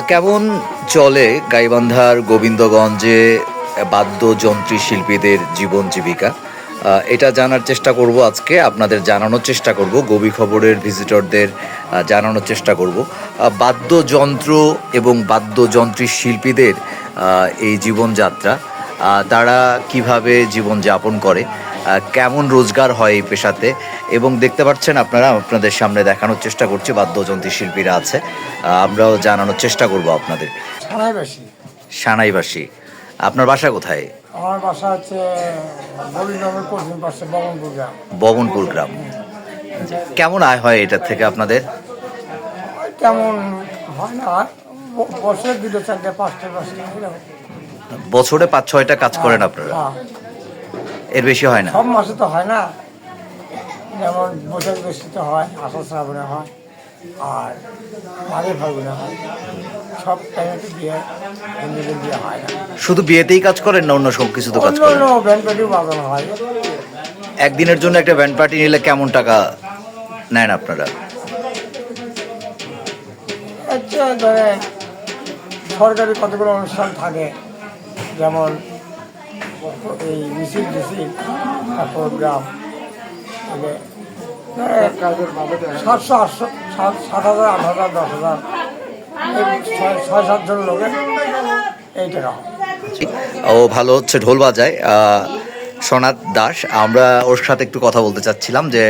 কেমন চলে গাইবান্ধার গোবিন্দগঞ্জে বাদ্যযন্ত্রী শিল্পীদের জীবন জীবিকা? এটা জানার চেষ্টা করব আজকে, আপনাদের জানানোর চেষ্টা করব গবি খবরের ভিজিটরদের জানানোর চেষ্টা করব। বাদ্যযন্ত্র এবং বাদ্যযন্ত্রী শিল্পীদের এই জীবনযাত্রা তারা কীভাবে জীবন যাপন করে কেমন রোজগার হয় এই পেশাতে? এবং দেখতে পাচ্ছেন আপনারা আপনাদের সামনে দেখানোর চেষ্টা করছি বাদ্যযন্ত্রী শিল্পীরা আছে। আমরাও জানানোর চেষ্টা করব আপনাদের। সানাইবাসী। আপনার বাসা কোথায়? আমার বাসা হচ্ছে ববনপুর গ্রাম। কেমন আয় হয় এটার থেকে আপনাদের? তেমন হয় না বছরে দুটো চারটে পাঁচটা পাঁচটা বছরে পাঁচ ছয়টা কাজ করেন আপনারা? হ্যাঁ, এর বেশি হয় না। সব মাসে তো হয় না। যেমন বছর বেশিতে হয় আষাঢ় শ্রাবণে হয় আর মাঘে ফাল্গুনে হয়। সব টাইমে তো বিয়ে হিন্দুদের বিয়ে হয় না। শুধু বিয়েতেই কাজ করেন না অন্য সব কিছু তো কাজ করেন? অন্য ব্যান্ড পার্টিও বাজানো হয়। একদিনের জন্য একটা ব্যান্ড পার্টি নিলে কেমন টাকা নেন আপনারা? হচ্ছে ধরে সরকারি কতগুলো অনুষ্ঠান থাকে যেমন এই মিছিল টিছিল তারপর গ্রাম। সাতশো আটশো সাত সাত হাজার আট হাজার দশ হাজার ছয় ছয় সাতজন লোকের এই টাকা ও ভালো হচ্ছে ঢোল বাজায়। সনাত দাস আমরা ওর সাথে একটু কথা বলতে চাচ্ছিলাম যে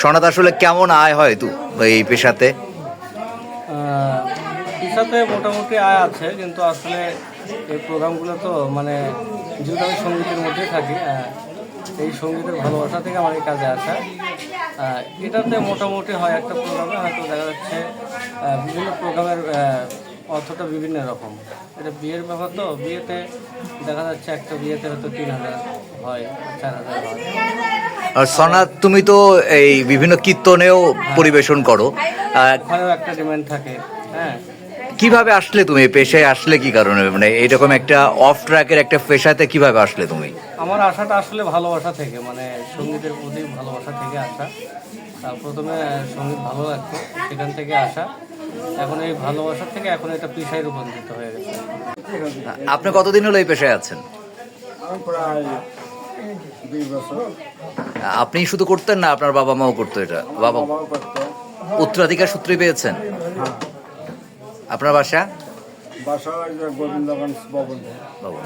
সনাত আসলে কেমন আয় হয় তু এই পেশাতে? হিসাবে মোটামুটি আয় আছে কিন্তু আসলে এই প্রোগ্রামগুলো তো মানে যেহেতু আমি সঙ্গীতের মধ্যে থাকি এই সঙ্গীতের ভালোবাসা থেকে আমার এই কাজে আসা। এটাতে মোটামুটি হয় একটা প্রোগ্রামে হয়তো দেখা যাচ্ছে বিভিন্ন প্রোগ্রামের অর্থটা বিভিন্ন রকম। এটা বিয়ের ব্যাপার তো বিয়েতে দেখা যাচ্ছে একটা বিয়েতে হয়তো তিন হাজার হয় চার হাজার হয়। আর সনাত তুমি তো এই বিভিন্ন কীর্তনেও পরিবেশন করো। ওখানেও একটা ডিমান্ড থাকে হ্যাঁ। কীভাবে আসলে তুমি? পেশায় আসলে কি কারণে? মানে এরকম একটা অফ ট্র্যাকের একটা পেশাতে কীভাবে আসলে তুমি? আমার আশাটা আসলে ভালোবাসা থেকে মানে সঙ্গীতের প্রতি ভালোবাসা থেকে আসা। প্রথমে সংগীত ভালো লাগতো সেখান থেকে আসা। এখন এই ভালোবাসা থেকে এখন এটা পেশায় রূপান্তরিত হয়ে গেছে। আপনি কতদিন হলো এই পেশায় আছেন? প্রায় দুই বছর। আপনি শুধু করতেন না আপনার বাবা মাও করতো এটা? বাবা উত্তরাধিকার সূত্রে পেয়েছেন? আপনার বাসা? বাসা গোবিন্দ ভবন ভবন